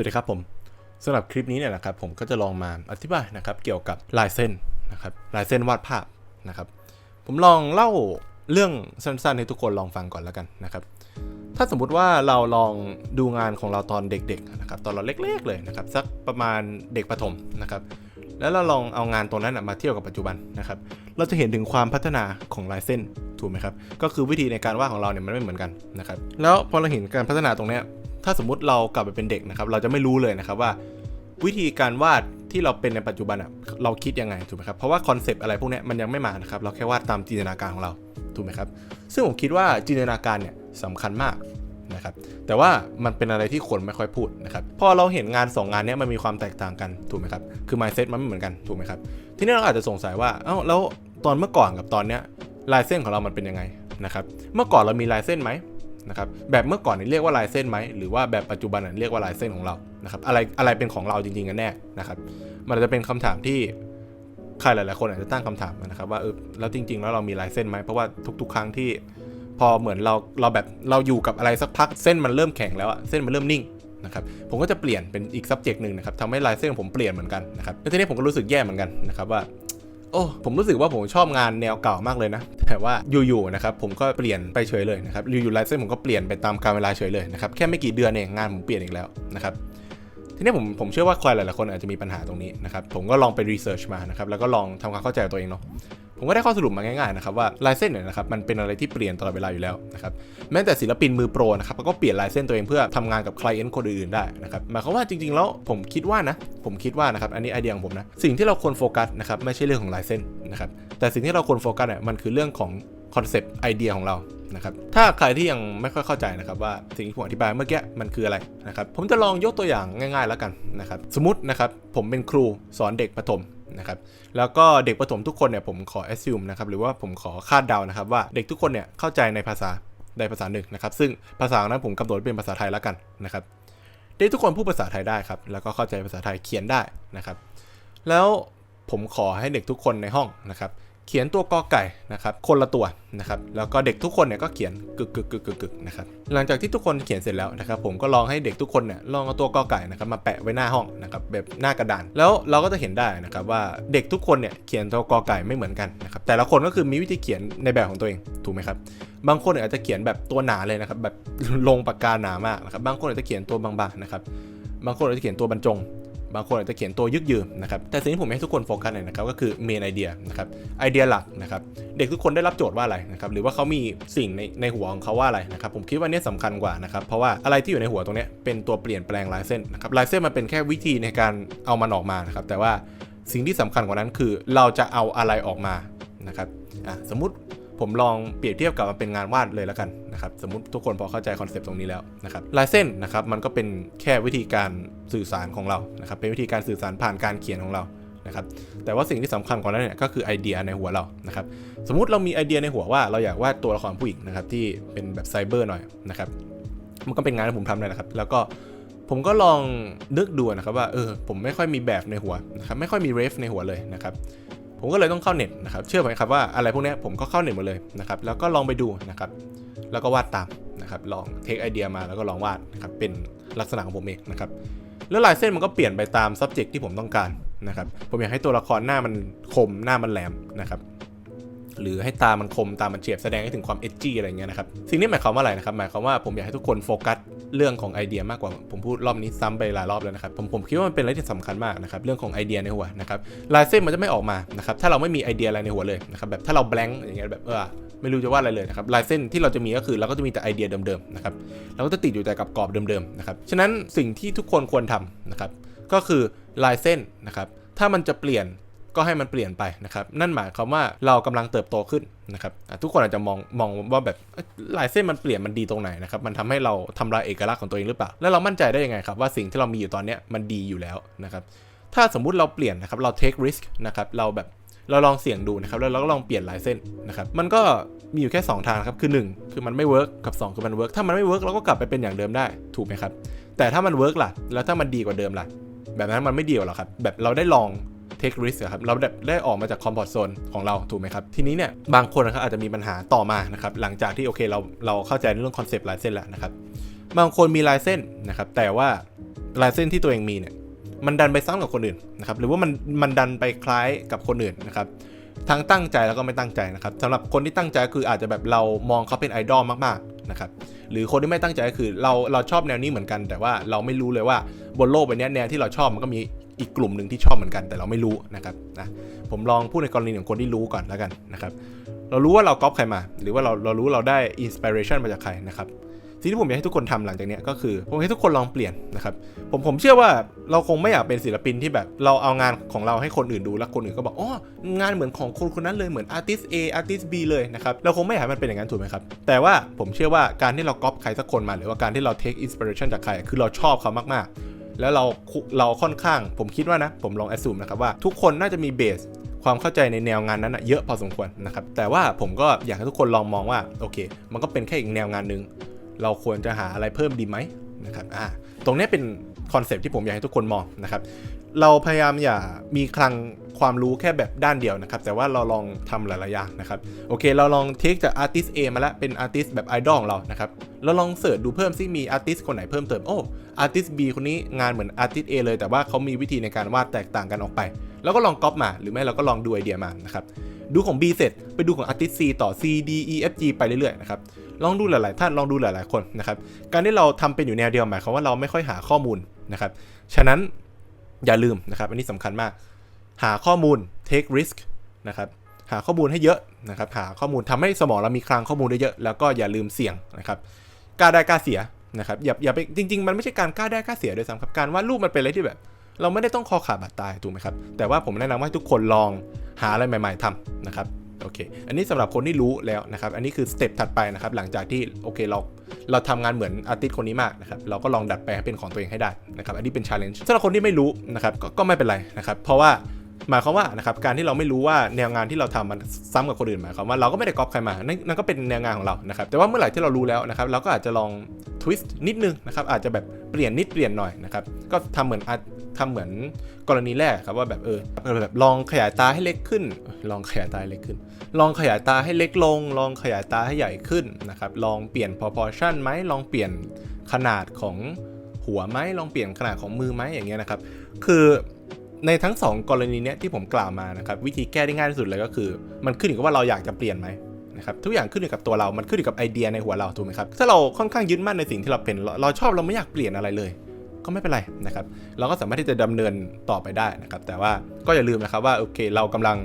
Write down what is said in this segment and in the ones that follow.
วัสดีครับผมสำหรับคลิปนี้เนี่ยนะครับผมก็จะลองมาอธิบายนะครับเกี่ยวกับลายเส้นนะครับลายเส้นวาดภาพนะครับ ผมลองเล่าเรื่องสั้นๆให้ทุกคนลองฟังก่อนแล้วกันนะครับ ถ้าสมมุติว่าเราลองดูงานของเราตอนเด็กๆนะครับตอนเราเล็กๆเลยนะครับสักประมาณเด็กประถมนะครับแล้วเราลองเอางานตรงนั้นมาเทียบกับปัจจุบันนะครับ เราจะเห็นถึงความพัฒนาของลายเส้นถูกไหมครับ ก็คือวิธีในการวาดของเราเนี่ยมันไม่เหมือนกันนะครับ แล้วพอเราเห็นการพัฒนาตรงเนี้ย ถ้าสมมุติเรากลับไปเป็นเด็กนะครับ เราจะไม่รู้เลยนะครับว่า วิธีการวาดที่เราเป็นในปัจจุบันอะเราคิดยังไงถูกไหมครับ เพราะว่าคอนเซปต์อะไรพวกนี้มันยังไม่มานะครับ เราแค่วาดตามจินตนาการของเราถูกไหมครับ ซึ่งผมคิดว่าจินตนาการเนี่ยสำคัญมากนะครับ แต่ว่ามันเป็นอะไรที่คนไม่ค่อยพูดนะครับ พอเราเห็นงานสองงานนี้มันมีความแตกต่างกันถูกไหมครับ คือ mindset มันไม่เหมือนกันถูกไหมครับ ทีนี้เราอาจจะสงสัยว่า เอ้าแล้วตอนเมื่อก่อนกับตอนเนี้ยลายเส้นของเรามันเป็นยังไงนะครับ เมื่อก่อนเรามีลายเส้นไหม นะครับแบบเมื่อก่อนเนี่ยเรียกว่าลายเส้นไหมหรือว่าแบบปัจจุบันเนี่ยเรียกว่าลายเส้นของเรานะครับอะไรอะไรเป็นของเราจริงๆกันแน่นะครับ มันจะเป็นคำถามที่ใครหลายๆคนอาจจะตั้งคำถามนะครับ ว่าเออแล้วจริง ๆ แล้วเรามีลายเส้นไหมเพราะว่าทุก ๆ ครั้งที่พอเหมือนเราเราแบบเราอยู่กับอะไรสักพักเส้นมันเริ่มแข็งแล้วอะเส้นมันเริ่มนิ่งนะครับผมก็จะเปลี่ยนเป็นอีก subject หนึ่งนะครับทำให้ลายเส้นของผมเปลี่ยนเหมือนกันนะครับแล้วทีนี้ผมก็รู้สึกแย่เหมือนกันนะครับว่า โอ้ผมรู้สึกว่าผมชอบงานแนวเก่ามากเลยนะ แต่ว่าอยู่ๆนะครับผมก็เปลี่ยนไปเฉยเลยนะครับอยู่ๆไลฟ์เส้นผมก็เปลี่ยนไปตามกาลเวลาเฉยเลยนะครับแค่ไม่กี่เดือนเองงานผมเปลี่ยนอีกแล้วนะครับทีนี้ผมผมเชื่อว่าใครหลายๆคนอาจจะมีปัญหาตรงนี้นะครับผมก็ลองไปรีเสิร์ชมานะครับแล้วก็ลองทำความเข้าใจกับตัวเองเนาะ ผมก็ได้ข้อสรุปมาง่ายๆนะครับว่าลายเส้นเนี่ยนะครับมันเป็นอะไรที่เปลี่ยนตลอดเวลาอยู่แล้วนะครับแม้แต่ศิลปินมือโปรนะครับก็เปลี่ยนลายเส้นตัวเองเพื่อทำงานกับคลเอนต์คนอื่นๆได้นะครับหมายความว่าจริงๆแล้วผมคิดว่านะผมคิดว่านะครับอันนี้ไอเดียของผมนะสิ่งที่เราควรโฟกัสนะครับไม่ใช่เรื่องของลายเส้นนะครับแต่สิ่งที่เราควรโฟกัสเนี่ยมันคือเรื่องของคอนเซปต์ไอเดียของเรานะครับถ้าใครที่ยังไม่ค่อยเข้าใจนะครับว่าสิ่งที่ผมอธิบายเมื่อกี้มันคืออะไรนะครับผมจะลองยกตัวอย่างง่าย ๆ แล้วกันนะครับสมมตินะครับผมเป็นครูสอนเด็กประถม นะครับแล้วก็เด็กประถมทุกคนเนี่ยผมขอ assume นะครับหรือว่าผมขอคาดเดานะครับว่าเด็กทุกคนเนี่ยเข้าใจในภาษาใดภาษาหนึ่งนะครับซึ่งภาษานั้นผมกำหนดเป็นภาษาไทยแล้วกันนะครับเด็กทุกคนพูดภาษาไทยได้ครับแล้วก็เข้าใจภาษาไทยเขียนได้นะครับแล้วผมขอให้เด็กทุกคนในห้องนะครับ เขียนตัวกอไก่นะครับคนละตัวนะครับแล้วก็เด็กทุกคนเนี่ยก็เขียนกึกกึกกึกกึกกึกนะครับหลังจากที่ทุกคนเขียนเสร็จแล้วนะครับผมก็ลองให้เด็กทุกคนเนี่ยลองเอาตัวกอไก่นะครับมาแปะไว้หน้าห้องนะครับแบบหน้ากระดาน แล้วเราก็จะเห็นได้นะครับว่าเด็กทุกคนเนี่ยเขียนตัวกอไก่ไม่เหมือนกันนะครับแต่ละคนก็คือมีวิธีเขียนในแบบของตัวเองถูกไหมครับบางคนอาจจะเขียนแบบตัวหนาเลยนะครับแบบลงปากกาหนามากนะครับบางคนอาจจะเขียนตัวบางๆนะครับบางคนอาจจะเขียนตัวบรรจง บางคนอาจจะเขียนตัวยึกยืมนะครับแต่สิ่งที่ผมให้ทุกคนโฟกัสเนี่ยนะครับก็คือเมนไอเดียนะครับไอเดียหลักนะครับเด็กทุกคนได้รับโจทย์ว่าอะไรนะครับหรือว่าเขามีสิ่งในในหัวของเขาว่าอะไรนะครับผมคิดว่านี่สำคัญกว่านะครับเพราะว่าอะไรที่อยู่ในหัวตรงนี้เป็นตัวเปลี่ยนแปลงลายเส้นนะครับลายเส้นมันเป็นแค่วิธีในการเอามันออกมานะครับแต่ว่าสิ่งที่สำคัญกว่านั้นคือเราจะเอาอะไรออกมานะครับอะสมมุติ ผมลองเปรียบเทียบกับมันเป็นงานวาดเลยแล้วกันนะครับสมมติทุกคนพอเข้าใจคอนเซปต์ตรงนี้แล้วนะครับลายเส้นนะครับมันก็เป็นแค่วิธีการสื่อสารของเรานะครับเป็นวิธีการสื่อสารผ่านการเขียนของเรานะครับแต่ว่าสิ่งที่สำคัญกว่านั้นเนี่ยก็คือไอเดียในหัวเรานะครับสมมุติเรามีไอเดียในหัวว่าเราอยากวาดตัวละครผู้หญิงนะครับที่เป็นแบบไซเบอร์หน่อยนะครับมันก็เป็นงานที่ผมทำเลยนะครับ แล้วก็ผมก็ลองนึกดูนะครับว่าเออผมไม่ค่อยมีแบบในหัวนะครับไม่ค่อยมีเรฟในหัวเลยนะครับ ผมก็เลยต้องเข้าเน็ตนะครับเชื่อไหมครับว่าอะไรพวกนี้ผมก็เข้าเน็ตหมดเลยนะครับแล้วก็ลองไปดูนะครับแล้วก็วาดตามนะครับลองเทคไอเดียมาแล้วก็ลองวาดนะครับเป็นลักษณะของผมเองนะครับแล้วลายเส้นมันก็เปลี่ยนไปตาม subject ที่ผมต้องการนะครับผมอยากให้ตัวละครหน้ามันคมหน้ามันแหลมนะครับ หรือให้ตามันคมตามันเฉียบแสดงให้ถึงความเอจจี้อะไรเงี้ยนะครับสิ่งนี้หมายความว่าอะไรนะครับหมายความว่าผมอยากให้ทุกคนโฟกัสเรื่องของไอเดียมากกว่าผมพูดรอบนี้ซ้ำไปหลายรอบแล้วนะครับผมผมคิดว่ามันเป็นอะไรที่สำคัญมากนะครับเรื่องของไอเดียในหัวนะครับลายเส้นมันจะไม่ออกมานะครับถ้าเราไม่มีไอเดียอะไรในหัวเลยนะครับแบบถ้าเราแบงค์อย่างเงี้ยแบบเออไม่รู้จะวาดอะไรเลยนะครับลายเส้นที่เราจะมีก็คือเราก็จะมีแต่ไอเดียเดิมๆนะครับเราก็จะติดอยู่แต่กับกรอบเดิมๆนะครับฉะนั้นสิ่งที่ทุกคนควรทำนะครับก็คือลายเส้นนะครับถ้ามันจะเปลี่ยน ก็ให้มันเปลี่ยนไปนะครับ นั่นหมายความว่าเรากำลังเติบโตขึ้นนะครับทุกคนอาจจะมองมองว่าแบบลายเส้นมันเปลี่ยนมันดีตรงไหนนะครับมันทำให้เราทำลายเอกลักษณ์ของตัวเองหรือเปล่า แล้วเรามั่นใจได้ยังไงครับว่าสิ่งที่เรามีอยู่ตอนนี้มันดีอยู่แล้วนะครับถ้าสมมุติเราเปลี่ยนนะครับเรา take risk นะครับเราแบบเราลองเสี่ยงดูนะครับแล้วเราก็ลองเปลี่ยนลายเส้นนะครับมันก็มีอยู่แค่ 2 ทางครับคือ 1 คือมันไม่เวิร์กกับ 2 คือมันเวิร์กถ้ามันไม่เวิร์กเราก็กลับไปเป็นอย่างเดิมได้ถูกไหมครับแต่ถ้ามันเวิร์กล่ะแล้วถ้ามันดีกว่าเดิมล่ะแบบนั้นมันไม่ดีหรอกครับแบบเราได้ลอง take risk อะครับเราได้ได้ออกมาจาก comfort zone ของเราถูกไหมครับ ทีนี้เนี่ยบางคนนะครับอาจจะมีปัญหาต่อมานะครับหลังจากที่โอเคเราเราเข้าใจในเรื่องคอนเซปต์ลายเส้นแล้วนะครับบางคนมีลายเส้นนะครับแต่ว่าลายเส้นที่ตัวเองมีเนี่ยมันดันไปซ้ำกับคนอื่นนะครับหรือว่ามันมันดันไปคล้ายกับคนอื่นนะครับทั้งตั้งใจแล้วก็ไม่ตั้งใจนะครับสำหรับคนที่ตั้งใจคืออาจจะแบบเรามองเขาเป็นไอดอลมากๆนะครับหรือคนที่ไม่ตั้งใจก็คือเราเราชอบแนวนี้เหมือนกัน แต่ว่าเราไม่รู้เลยว่าบนโลกใบนี้แนวที่เราชอบมันก็มี อีกกลุ่มหนึ่งที่ชอบเหมือนกันแต่เราไม่รู้นะครับนะผมลองพูดในกรณีของคนที่รู้ก่อนแล้วกันนะครับเรารู้ว่าเราก๊อปใครมา หรือว่าเราเรารู้เราได้อินสปิเรชันมาจากใครนะครับสิ่งที่ผมอยากให้ทุกคนทำหลังจากนี้ก็คือ ผมอยากให้ทุกคนลองเปลี่ยนนะครับผมผมเชื่อว่าเราคงไม่อยากเป็นศิลปินที่แบบ เราเอางานของเราให้คนอื่นดูแล้วคนอื่นก็บอกอ๋องานเหมือนของคนคนนั้นเลยเหมือนอาร์ติสเออาร์ติสบีเลยนะครับเราคงไม่อยากให้มันเป็นอย่างนั้นถูกไหมครับแต่ว่าผมเชื่อว่าการที่เราก๊อปใครสักคนมา หรือว่าการที่เราเทคอินสปิเรชันจากใคร คือเราชอบเขามากๆ แล้วเราเราค่อนข้าง ผมคิดว่านะ ผมลองแอดซูมนะครับว่าทุกคนน่าจะมีเบสความเข้าใจในแนวงานนั้นนะเยอะพอสมควรนะครับ แต่ว่าผมก็อยากให้ทุกคนลองมองว่าโอเค มันก็เป็นแค่อีกแนวงานหนึ่งเราควรจะหาอะไรเพิ่มดีไหมนะครับอ่าตรงนี้เป็น คอนเซปต์ที่ผมอยากให้ทุกคนมองนะครับเราพยายามอย่ามีคลังความรู้แค่แบบด้านเดียวนะครับ แต่ว่าเราลองทำหลายๆอย่างนะครับ โอเค เราลองเทคจากอาร์ติส A มาแล้วเป็นอาร์ติสแบบไอดอลของเรานะครับเราลองเสิร์ชดูเพิ่มซิมีอาร์ติสคนไหนเพิ่มเติมโอ้อาร์ติส B คนนี้งานเหมือนอาร์ติส A เลยแต่ว่าเขามีวิธีในการวาดแตกต่างกันออกไป แล้วก็ลองก๊อปมา หรือไม่เราก็ลองดูไอเดียมานะครับดูของ B เสร็จไปดูของอาร์ติส C ต่อ C D E F G ไปเรื่อยๆนะครับลองดูหลายๆท่านลองดูหลายๆคนนะครับการที่เราทำเป็นอยู่แนวเดียวหมายความว่าเราไม่ค่อยหาข้อมูล นะครับฉะนั้นอย่าลืมนะครับ อันนี้สำคัญมาก หาข้อมูล take risk นะครับหาข้อมูลให้เยอะนะครับ หาข้อมูลทำให้สมองเรามีคลังข้อมูลได้เยอะ แล้วก็อย่าลืมเสี่ยงนะครับกล้าได้กล้าเสียนะครับอย่าอย่าไปจริง ๆ มันไม่ใช่การกล้าได้กล้าเสียโดยซ้ำครับการวาดรูปมันเป็นอะไรที่แบบ เราไม่ได้ต้องคอขาดบาดตายถูกไหมครับแต่ว่าผมแนะนำว่าให้ทุกคนลองหาอะไรใหม่ ๆทำนะครับโอเค อันนี้สำหรับคนที่รู้แล้วนะครับ อันนี้คือสเต็ปถัดไปนะครับ หลังจากที่โอเคเรา เราทำงานเหมือนอาร์ติสคนนี้มากนะครับ เราก็ลองดัดแปลงให้เป็นของตัวเองให้ได้นะครับ อันนี้เป็นชาเลนจ์สำหรับคนที่ไม่รู้นะครับกก็ไม่เป็นไรนะครับ เพราะว่า หมายความว่านะครับการที่เราไม่รู้ว่าแนวงานที่เราทำมันซ้ำกับคนอื่นหมายความว่าเราก็ไม่ได้ก๊อปใครมานั่นนั่นก็เป็นแนวงานของเรานะครับแต่ว่าเมื่อไหร่ที่เรารู้แล้วนะครับเราก็อาจจะลองทวิสต์นิดนึงนะครับอาจจะแบบเปลี่ยนนิดเปลี่ยนหน่อยนะครับก็ทำเหมือนทำเหมือนกรณีแรกครับว่าแบบเออแบบลองขยายตาให้เล็กขึ้น ลองขยายตาเล็กขึ้น ลองขยายตาให้เล็กลง ลองขยายตาให้ใหญ่ขึ้นนะครับลองเปลี่ยน proportion ไหมลองเปลี่ยนขนาดของหัวไหมลองเปลี่ยนขนาดของมือไหมอย่างเงี้ยนะครับ คือ ในทั้ง 2 กรณีเนี้ยที่ผมกล่าวมานะครับวิธีแก้ได้ง่ายที่สุดเลยก็คือ มันขึ้นอยู่กับว่าเราอยากจะเปลี่ยนไหมนะครับทุกอย่างขึ้นอยู่กับตัวเรา มันขึ้นอยู่กับไอเดียในหัวเราถูกไหมครับถ้าเราค่อนข้างยึดมั่นในสิ่งที่เราเป็น เราชอบเราไม่อยากเปลี่ยนอะไรเลย ก็ไม่เป็นไรนะครับเราก็สามารถที่จะดำเนินต่อไปได้นะครับแต่ว่าก็อย่าลืมนะครับว่าโอเค เรากำลัง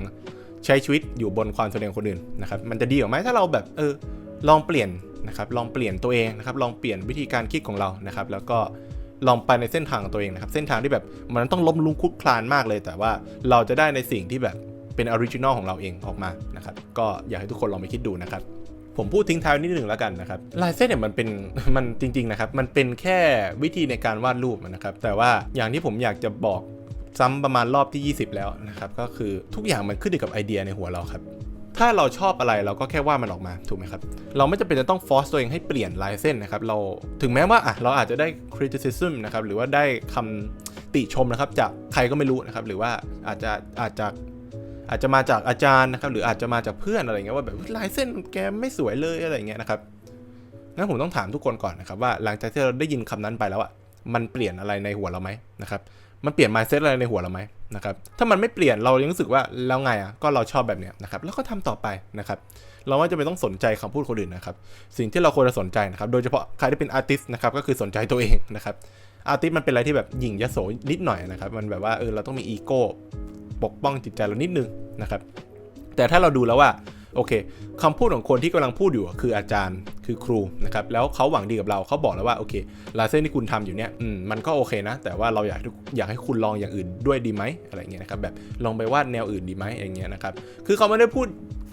ใช้ชีวิตอยู่บนความสำเร็จของคนอื่นนะครับมันจะดีกว่าไหมถ้าเราแบบเออลองเปลี่ยนนะครับลองเปลี่ยนตัวเองนะครับลองเปลี่ยนวิธีการคิดของเรานะครับแล้วก็ ลองไปในเส้นทางของตัวเองนะครับ เส้นทางที่แบบมันต้องล้มลุกคลุกคลานมากเลย แต่ว่าเราจะได้ในสิ่งที่แบบเป็นออริจินอลของเราเองออกมานะครับ ก็อยากให้ทุกคนลองไปคิดดูนะครับ ผมพูดทิ้งท้ายนิดหนึ่งแล้วกันนะครับ ลายเส้นเนี่ยมันเป็นมันจริง ๆ นะครับ มันเป็นแค่วิธีในการวาดรูปนะครับ แต่ว่าอย่างที่ผมอยากจะบอกซ้ำประมาณรอบที่ 20 แล้วนะครับ ก็คือทุกอย่างมันขึ้นอยู่กับไอเดียในหัวเราครับ ถ้าเราชอบอะไรเราก็แค่ว่ามันออกมาถูกไหมครับ เราไม่จำเป็นจะต้องฟอร์สตัวเองให้เปลี่ยนลายเส้นนะครับ เราถึงแม้ว่าอะเราอาจจะได้ criticism นะครับ หรือว่าได้คำติชมนะครับ จากใครก็ไม่รู้นะครับ หรือว่าอาจจะอาจจะอาจจะมาจากอาจารย์นะครับ หรืออาจจะมาจากเพื่อนอะไรเงี้ยว่าแบบลายเส้นแกไม่สวยเลยอะไรเงี้ยนะครับงั้นผมต้องถามทุกคนก่อนนะครับว่าหลังจากที่เราได้ยินคำนั้นไปแล้วอะมันเปลี่ยนอะไรในหัวเราไหมนะครับ มันเปลี่ยน mindset อะไรในหัวเราไหม นะครับถ้ามันไม่เปลี่ยนเรายังรู้สึกว่าแล้วไงอะก็เราชอบแบบเนี้ยนะครับแล้วก็ทำต่อไปนะครับเราไม่จำเป็นต้องสนใจคำพูดคนอื่นนะครับสิ่งที่เราควรจะสนใจนะครับโดยเฉพาะใครที่เป็นอาร์ติสนะครับก็คือสนใจตัวเองนะครับอาร์ติสมันเป็นอะไรที่แบบหยิ่งยโสนิดหน่อยนะครับมันแบบว่าเออเราต้องมีอีโก้ปกป้องจิตใจเรานิดนึงนะครับแต่ถ้าเราดูแล้วว่า โอเคคำพูดของคนที่กำลังพูดอยู่คืออาจารย์คือครูนะครับแล้วเขาหวังดีกับเราเขาบอกแล้วว่าโอเคลายเส้นที่คุณทำอยู่เนี่ยมมันก็โอเคนะ แต่ว่าเราอยากอยากให้คุณลองอย่างอื่นด้วยดีไหมอะไรเงี้ยนะครับแบบลองไปวาดแนวอื่นดีไหมอย่างเงี้ยนะครับคือเขาไม่ได้พูด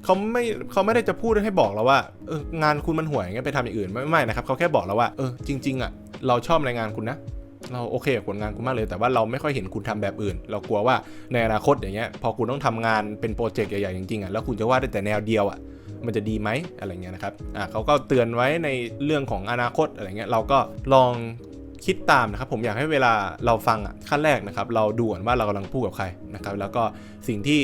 เขาไม่เขาไม่ได้จะพูดให้บอกเราว่าเอองานคุณมันห่วยงเงี้ยไปทำอย่างอื่นไม่ไม่นะครับเขาแค่บอกเราว่าเออจริง ๆอะเราชอบในงานคุณนะ เราโอเคกับผลงานคุณมากเลย แต่ว่าเราไม่ค่อยเห็นคุณทำแบบอื่น เรากลัวว่าในอนาคตอย่างเงี้ยพอคุณต้องทำงานเป็นโปรเจกต์ใหญ่ๆจริงๆอะแล้วคุณจะวาดได้แต่แนวเดียวอะมันจะดีไหมอะไรเงี้ยนะครับอ่าเขาก็เตือนไว้ในเรื่องของอนาคตอะไรเงี้ยเราก็ลองคิดตามนะครับผมอยากให้เวลาเราฟังอะขั้นแรกนะครับ เราดูก่อนว่าเรากำลังพูดกับใครนะครับแล้วก็สิ่งที่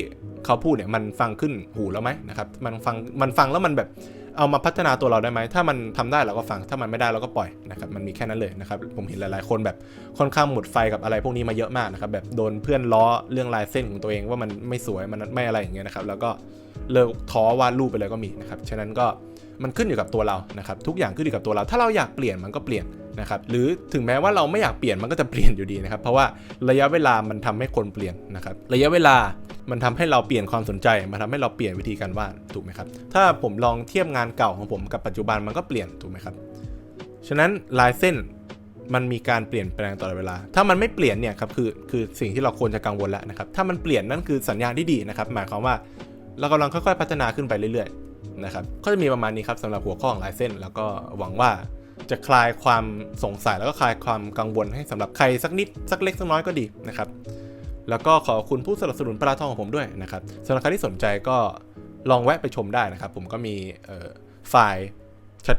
เขาพูดเนี่ยมันฟังขึ้นหูแล้วไหมนะครับมันฟังมันฟังแล้วมันแบบ เอามาพัฒนาตัวเราได้ไหม ถ้ามันทำได้เราก็ฟัง ถ้ามันไม่ได้เราก็ปล่อยนะครับมันมีแค่นั้นเลยนะครับผมเห็นหลายๆคนแบบค่อนข้างหมดไฟกับอะไรพวกนี้มาเยอะมากนะครับแบบโดนเพื่อนล้อเรื่องลายเส้นของตัวเองว่ามันไม่สวยมันไม่อะไรอย่างเงี้ยนะครับแล้วก็เลิกท้อวาดรูปไปเลยก็มีนะครับฉะนั้นก็มันขึ้นอยู่กับตัวเรานะครับทุกอย่างขึ้นอยู่กับตัวเรา ถ้าเราอยากเปลี่ยนมันก็เปลี่ยนนะครับหรือถึงแม้ว่าเราไม่อยากเปลี่ยนมันก็จะเปลี่ยนอยู่ดีนะครับเพราะว่าระยะเวลามันทำให้คนเปลี่ยนนะครับระยะเวลา มันทำให้เราเปลี่ยนความสนใจ มันทำให้เราเปลี่ยนวิธีการวาดถูกไหมครับ ถ้าผมลองเทียบงานเก่าของผมกับปัจจุบันมันก็เปลี่ยนถูกไหมครับ ฉะนั้นลายเส้นมันมีการเปลี่ยนแปลงตลอดเวลา ถ้ามันไม่เปลี่ยนเนี่ยครับคือคือสิ่งที่เราควรจะกังวลแล้วนะครับ ถ้ามันเปลี่ยนนั่นคือสัญญาณที่ดีนะครับ หมายความว่าเรากำลังค่อยๆ พัฒนาขึ้นไปเรื่อยๆนะครับ ก็จะมีประมาณนี้ครับสำหรับหัวข้อของลายเส้น แล้วก็หวังว่าจะคลายความสงสัยแล้วก็คลายความกังวลให้สำหรับใครสักนิดสักเล็กสักน้อยก็ดีนะครับ แล้วก็ขอบคุณผู้สนับสนุนปลาทองของผมด้วยนะครับสำหรับใครที่สนใจก็ลองแวะไปชมได้นะครับ ผมก็มีไฟล์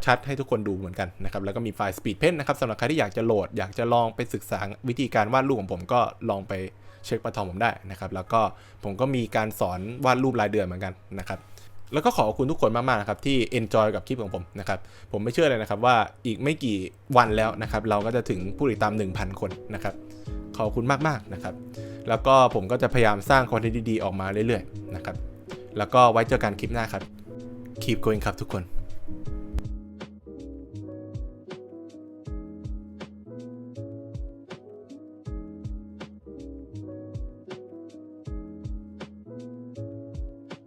ชัดๆ ให้ทุกคนดูเหมือนกันนะครับ แล้วก็มีไฟล์ Speed Pen นะครับสำหรับใครที่อยากจะโหลด อยากจะลองไปศึกษาวิธีการวาดรูปของผมก็ลองไปเช็คปลาทองผมได้นะครับ แล้วก็ผมก็มีการสอนวาดรูปรายเดือนเหมือนกันนะครับแล้วก็ขอบคุณทุกคนมากๆนะครับที่ enjoy กับคลิปของผมนะครับ ผมไม่เชื่อเลยนะครับว่าอีกไม่กี่วันแล้วนะครับ เราก็จะถึงผู้ติดตาม 1,000 คนนะครับ ขอบคุณมากๆนะครับ แล้วก็ผมก็จะพยายามสร้างคอนเทนต์ดีๆออกมาเรื่อยๆนะครับ แล้วก็ไว้เจอกันคลิปหน้าครับ keep going ครับทุกคน